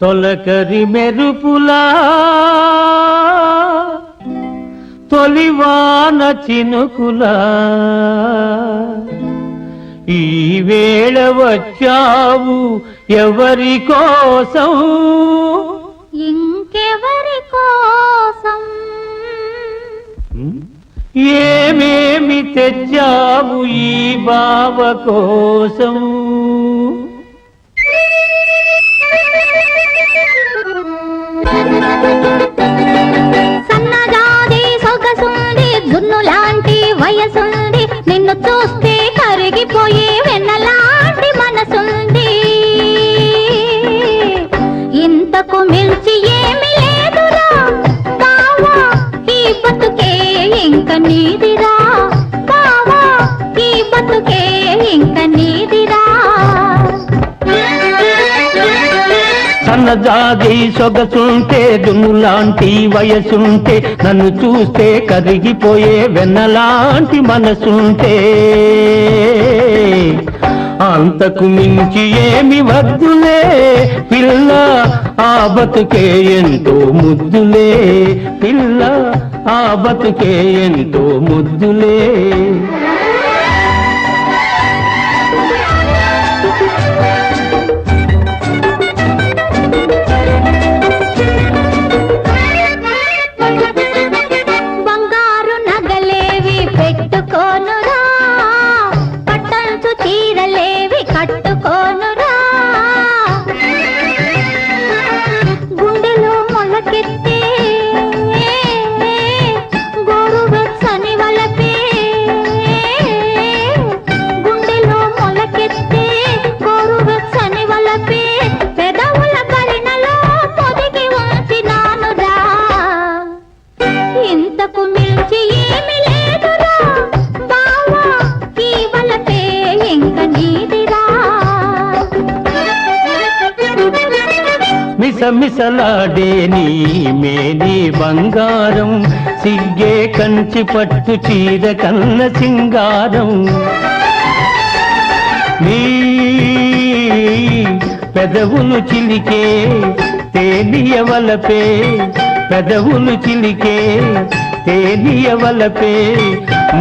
తొలకరి మెరుపులా తొలివాన చినుకులా. ఈ వేళ వచ్చావు ఎవరి కోసం? ఇంకెవరి కోసం? ఏమేమి తెచ్చావు ఈ బావ కోసం? సన్నగాది సొగసుంది గున్ను లాంటి వయసుంది. నిన్ను చూస్తే కరిగిపోయి వెన్నలా సన్నజాది సొగసుంటే దున్నులాంటి వయసుంటే నన్ను చూస్తే కరిగిపోయే వెన్నలాంటి మనసుంటే. అంతకు మించి ఏమి వద్దులే పిల్ల ఆ బతుకే ఎంతో ముద్దులే. పిల్ల ఆ బతుకే ఎంతో ముద్దులే. మిసమిసలాడే నీ మేని బంగారం సిగ్గే కంచి పట్టు చీర కన్న సింగారం. నీ పెదవులు చిలికే తేలియవలపే పెదవులు చిలికే తేలియవలపే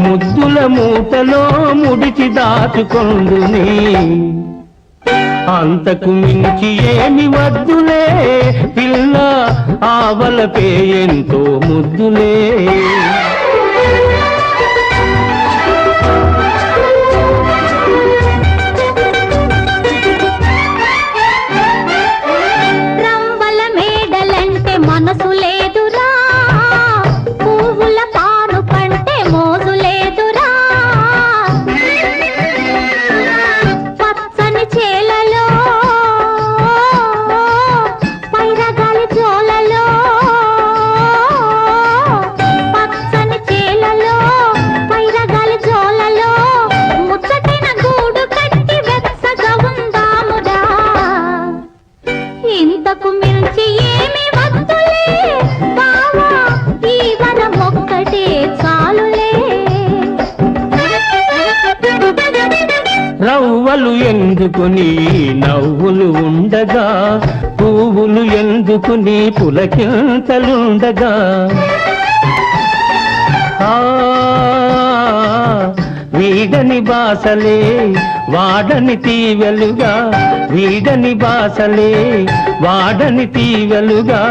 ముద్దుల మూటలో ముడిచి దాచుకొందుని అంతకు మించి ఏమి వద్దులే. పిల్ల ఆవల ఎంతో ముద్దులే. ఎందుకుని నవ్వులు ఉండగా? పువ్వులు ఎందుకుని పులకింతలుండగా? వీడని బాసలే వాడని తీవెలుగా. వీడని బాసలే వాడని తీవెలుగా.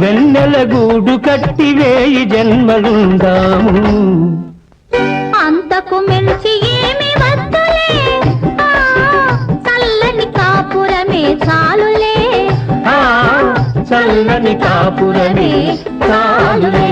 వెన్నెల గూడు కట్టివేయి జన్మలుందాము. అంతకు మెల్ చల్లని కాపురని చాలులే